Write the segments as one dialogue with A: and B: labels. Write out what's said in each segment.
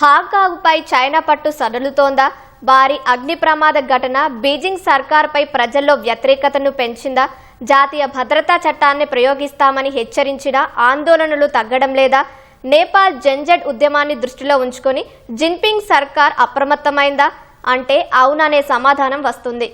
A: హాంకాంగ్పై China పట్టు సడలుతోందా? భారీ అగ్ని ప్రమాద ఘటన బీజింగ్ సర్కార్పై ప్రజల్లో వ్యతిరేకతను పెంచిందా? జాతీయ భద్రతా చట్టాన్ని ప్రయోగిస్తామని హెచ్చరించినా ఆందోళనలు తగ్గడం లేదా? నేపాల్ జంజడ్ ఉద్యమాన్ని దృష్టిలో ఉంచుకొని జిన్పింగ్ సర్కార్ అప్రమత్తమైందా? అంటే అవుననే సమాధానం వస్తుంది.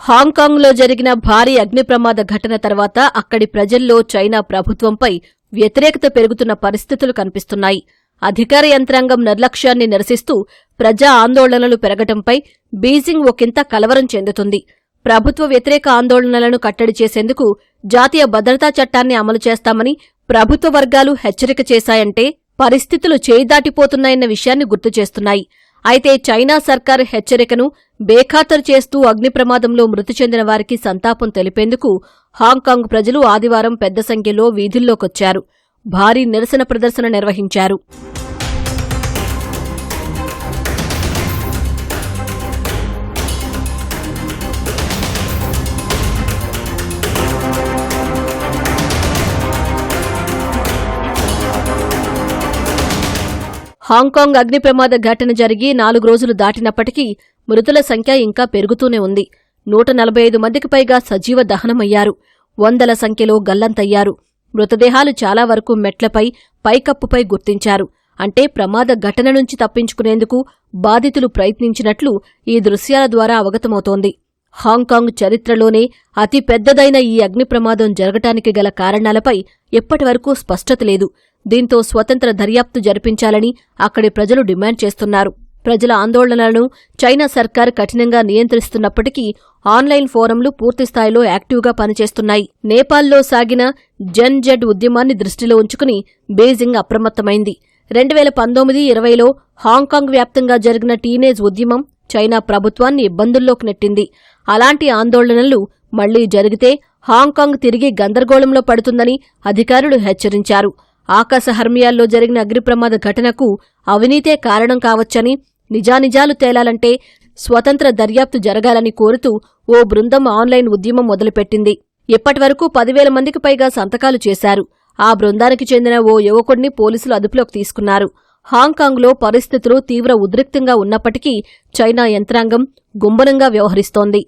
B: హాంకాంగ్లో జరిగిన భారీ అగ్ని ప్రమాద ఘటన తర్వాత అక్కడి ప్రజల్లో చైనా ప్రభుత్వంపై వ్యతిరేకత పెరుగుతున్న పరిస్థితులు కనిపిస్తున్నాయి. అధికార యంత్రాంగం నిర్లక్ష్యాన్ని నిరసిస్తూ ప్రజా ఆందోళనలు పెరగటంపై బీజింగ్ ఒకంత కలవరం చెందుతుంది. ప్రభుత్వ వ్యతిరేక ఆందోళనలను కట్టడి చేసేందుకు జాతీయ భద్రతా చట్టాన్ని అమలు చేస్తామని ప్రభుత్వ వర్గాలు హెచ్చరిక చేశాయంటే పరిస్థితులు చేయిదాటిపోతున్నాయన్న విషయాన్ని గుర్తు చేస్తున్నాయి. అయితే చైనా సర్కార్ హెచ్చరికను బేఖాతరు చేస్తూ అగ్ని ప్రమాదంలో మృతి చెందిన వారికి సంతాపం తెలిపేందుకు హాంకాంగ్ ప్రజలు ఆదివారం పెద్ద సంఖ్యలో వీధుల్లోకొచ్చారు. భారీ నిరసన ప్రదర్శన నిర్వహించారు. హాంకాంగ్ అగ్ని ప్రమాద ఘటన జరిగి నాలుగు రోజులు దాటినప్పటికీ మృతుల సంఖ్య ఇంకా పెరుగుతూనే ఉంది. నూట నలభై ఐదు మందికి పైగా సజీవ దహనమయ్యారు. వందల సంఖ్యలో గల్లంతయ్యారు. మృతదేహాలు చాలా వరకు మెట్లపై పైకప్పుపై గుర్తించారు. అంటే ప్రమాద ఘటన నుంచి తప్పించుకునేందుకు బాధితులు ప్రయత్నించినట్లు ఈ దృశ్యాల ద్వారా అవగతమవుతోంది. హాంకాంగ్ చరిత్రలోనే అతి పెద్దదైన ఈ అగ్ని ప్రమాదం జరగటానికి గల కారణాలపై ఎప్పటివరకు స్పష్టత లేదు. దీంతో స్వతంత్ర దర్యాప్తు జరిపించాలని అక్కడి ప్రజలు డిమాండ్ చేస్తున్నారు. ప్రజల ఆందోళనలను చైనా సర్కార్ కఠినంగా నియంత్రిస్తున్నప్పటికీ ఆన్లైన్ ఫోరంలు పూర్తిస్థాయిలో యాక్టివ్గా పనిచేస్తున్నాయి. నేపాల్లో సాగిన జన్ జెడ్ ఉద్యమాన్ని దృష్టిలో ఉంచుకుని బీజింగ్ అప్రమత్తమైంది. రెండు వేల పంతొమ్మిది ఇరవైలో హాంకాంగ్ వ్యాప్తంగా జరిగిన టీనేజ్ ఉద్యమం చైనా ప్రభుత్వాన్ని ఇబ్బందుల్లోకి నెట్టింది. అలాంటి ఆందోళనలు మళ్ళీ జరిగితే హాంకాంగ్ తిరిగి గందరగోళంలో పడుతుందని అధికారులు హెచ్చరించారు. ఆకాశ హర్మియాల్లో జరిగిన అగ్నిప్రమాద ఘటనకు అవినీతే కారణం కావచ్చని నిజానిజాలు తేలాలంటే స్వతంత్ర దర్యాప్తు జరగాలని కోరుతూ ఓ బృందం ఆన్లైన్ ఉద్యమం మొదలుపెట్టింది. ఇప్పటివరకు పదివేల మందికి పైగా సంతకాలు చేశారు. ఆ బృందానికి చెందిన ఓ యువకుడిని పోలీసులు అదుపులోకి తీసుకున్నారు. హాంకాంగ్లో పరిస్థితులు తీవ్ర ఉద్రిక్తంగా ఉన్నప్పటికీ చైనా యంత్రాంగం గుంబనంగా వ్యవహరిస్తోంది.